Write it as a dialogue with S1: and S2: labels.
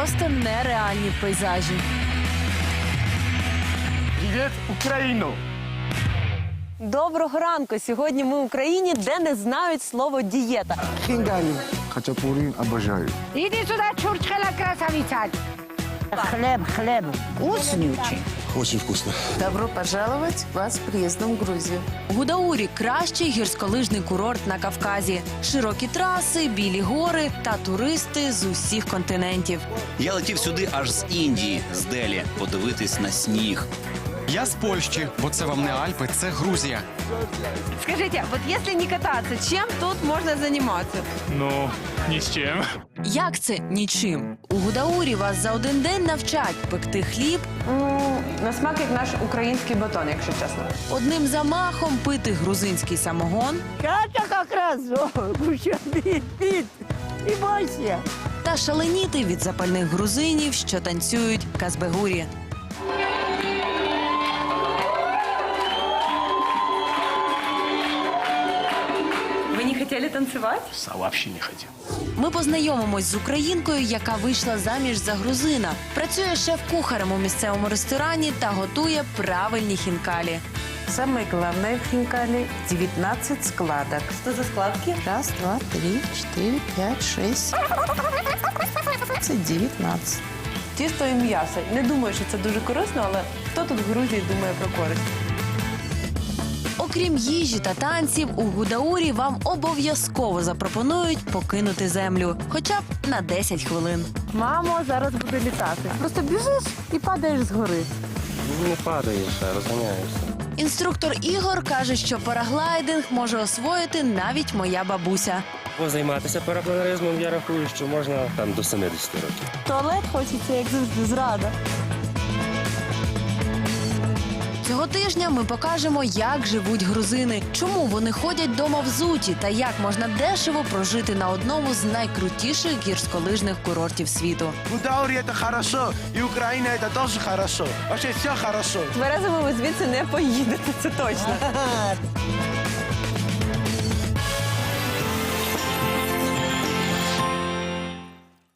S1: просто нереальні пейзажі.
S2: Привіт, Україну!
S1: Доброго ранку! Сьогодні ми в Україні, де не знають слово дієта.
S3: Хинкали. Хачапури обожаю.
S4: Іди сюди, чурчхела красавица. Хлеб, хлеб. Вкуснючий.
S3: Очень вкусно.
S5: Добро пожаловать вас приездом в Грузию.
S1: Гудаурі кращий гірськолижний курорт на Кавказі. Широкі траси, білі гори та туристи з усіх континентів.
S6: Я летів сюди аж з Індії, з Делі, подивитись на сніг.
S7: Я з Польщі, бо це вам не Альпи, це Грузія.
S1: Скажіть, от якщо не кататися, чим тут можна займатися?
S2: Ну, ни с чем.
S1: Як це нічим? У Гудаурі вас за один день навчать пекти хліб,
S8: На смак як наш український батон, якщо чесно.
S1: одним замахом пити грузинський самогон
S4: Катя как раз. Бойся.
S1: та шаленіти від запальних грузинів, що танцюють казбегурі.
S8: Ви не хотіли танцювати?
S2: А вообще не хотел.
S1: Ми познайомимось з українкою, яка вийшла заміж за грузина. Працює шеф-кухарем у місцевому ресторані та готує правильні хінкалі.
S5: Самое главное в Хинкали 19 складок.
S8: Що за складки?
S5: Раз, два, три, четыре, пять, шесть. Це 19.
S8: Тісто і м'ясо. Не думаю, що це дуже корисно, але хто тут в Грузії думає про користь?
S1: Окрім їжі та танців, у Гудаурі вам обов'язково запропонують покинути землю, хоча б на 10 хвилин.
S5: Мамо, зараз буде літати. Просто біжиш і падаєш з гори.
S9: Не падаєш, а розганяєшся.
S1: Інструктор Ігор каже, що параглайдинг може освоїти навіть моя бабуся.
S9: Позайматися парапланеризмом я рахую, що можна там до 70 років.
S1: Туалет хочеться, як завжди, зрада. Цього тижня ми покажемо, як живуть грузини, чому вони ходять дома взуті та як можна дешево прожити на одному з найкрутіших гірськолижних курортів світу.
S3: Гудаури це хорошо, і Україна це теж хорошо. Вообще все хорошо.
S8: Тверезими ви звідси не поїдете, це точно.